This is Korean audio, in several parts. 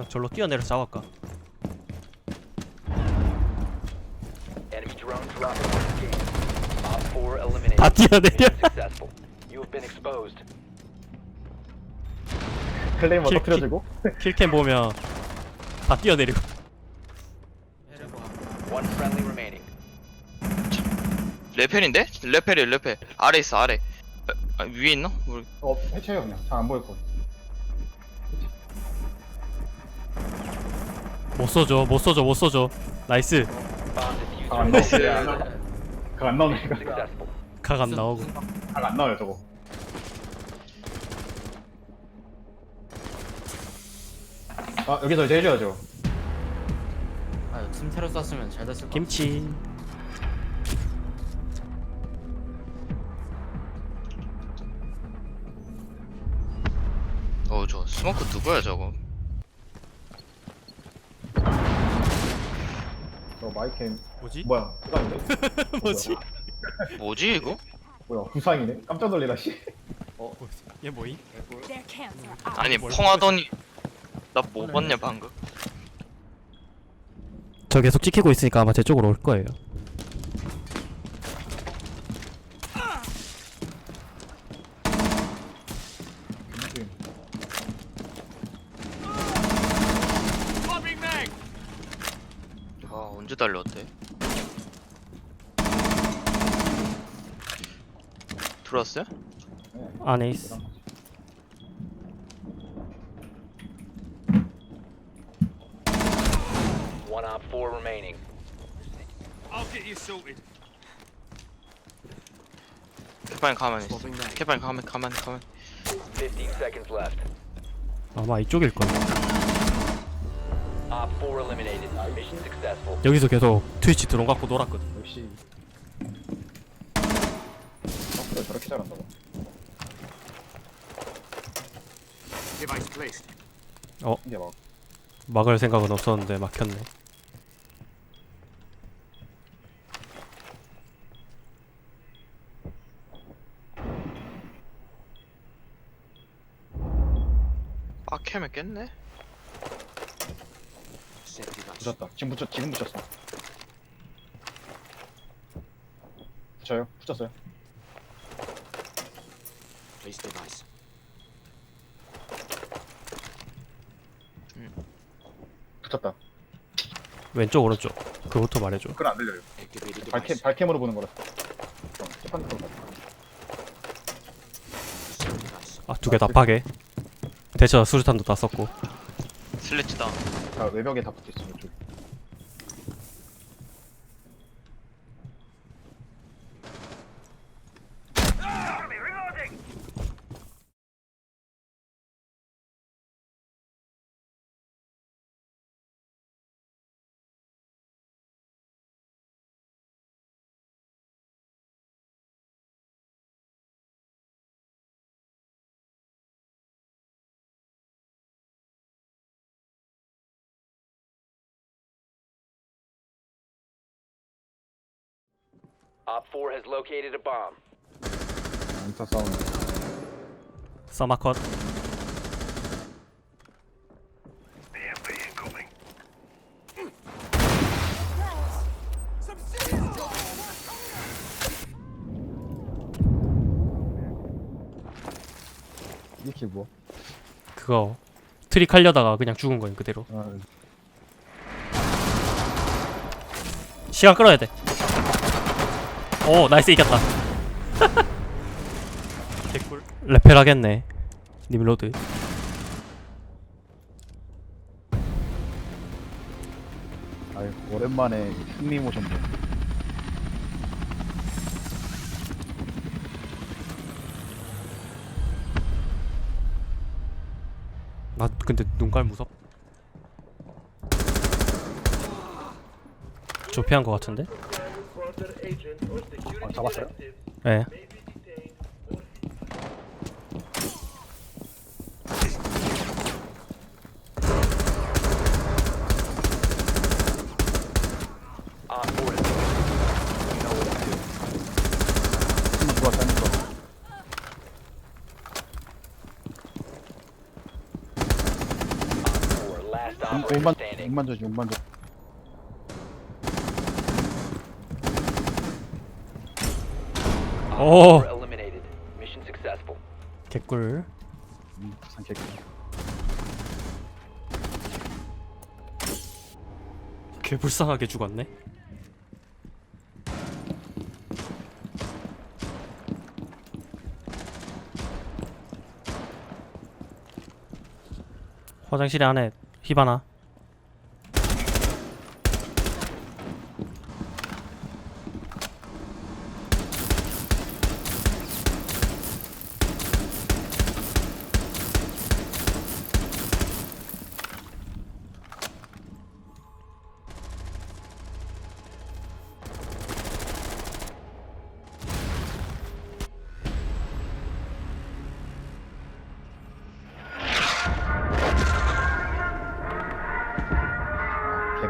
그냥 절로 뛰어내려 잡을까? Enemy drone dropping on the game. Op 4 eliminated. 다 뛰어내려. Mission successful. You have been exposed. 클레이머 킬, 터뜨려주고 킬캠 보면 다 뛰어내리고 One friendly remaining. 레펠인데? 레펠이 레펠 아래 있어 아래 아, 위에 있나? 모르... 어 해체해요 그냥 잘 안 보일 거 못 써줘 못 써줘 못 써줘. 나이스. 아, 안 diffuser 나오네. located. 그거 안 나오네 이거. Successful. 각안 나오고. 잘안 나와요 저거. 아 여기서 이제 해줘야죠. 아, 틈새로 쐈으면 잘 됐을 것 김치. 어저 스모크 누구야 저거 저 마이캠 뭐지? 뭐야 부상인데? 뭐지? 뭐지 이거? 뭐야 부상이네 깜짝 놀래라 씨얘 뭐임? Their cams are out. 아니 뭘 펑하더니 나 뭐 봤냐 방금 저 계속 찍히고 있으니까 아마 제 쪽으로 올 거예요 아 언제 달려왔대? 들어왔어요? 안에 있어. One Op 4 remaining. 캐파인 가만히 있어 캐파인 가만히 가만히 가만히 15 seconds left. 아마 이쪽일 거야 Op 4 eliminated. Mission successful. 여기서 계속 트위치 드론 갖고 놀았거든 역시 어, 저렇게 잘한다고 어 이게 막 막을 생각은 없었는데 막혔네 빡캐면 깼네? 붙였다. 지금 붙였 지금 붙였어. 붙여요? 붙였어요? 붙였다. 왼쪽 오른쪽. 그거부터 말해줘. 그건 안 들려요. 발캠 발캠으로 보는 거라서. 어, 재판 들어 아두 개 다 파괴. 대처 수류탄도 다 썼고 슬래치다 다 외벽에 다 붙어있어 이쪽 Op 4 has located a bomb. 인터 사운드 서마컷. 이게 뭐? 그거 트릭 하려다가 그냥 죽은 거임 그대로. 아, 시간 끌어야 돼. 오 나이스 이겼다. 개꿀. 레펠 하겠네. 님 로드. 아유 오랜만에 승리 모션 보 나 근데 눈깔 무섭. 조피한 거 같은데? 아, 잡았어요? 예. Op 4 is you know what to do. 한번 들어왔다 한번 들어왔다 Op 4 last operator 오만 standing. 오만 저지 오만 저. Op Oh. four eliminated. Mission successful. 개꿀. 음, 부산 개꿀. 개 불쌍하게 죽었네. 화장실 안에 히바나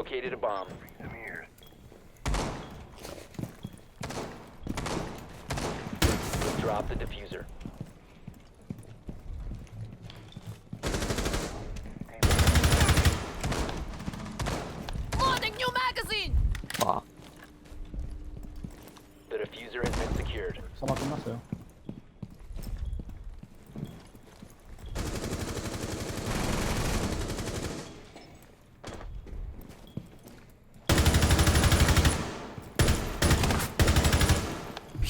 located a bomb. Drop the diffuser.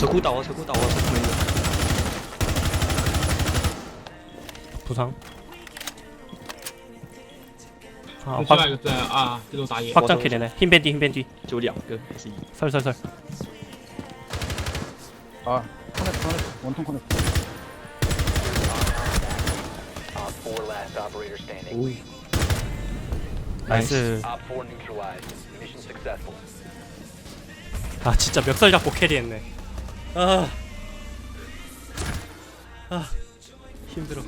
车库倒啊，车库倒啊，车库没有。 부상 아 另 확, 外一个在啊，这都打野。 확장킬이네 흰 밴 뒤 흰 밴 뒤 就两个还是一？ 설설설 아 커넥트 커넥트 원통 커넥트. Op 4 last operator standing. 나이스 Op 4 neutralized. Mission successful. 아 진짜 멱살 잡고 캐리했네 아, 아 힘들어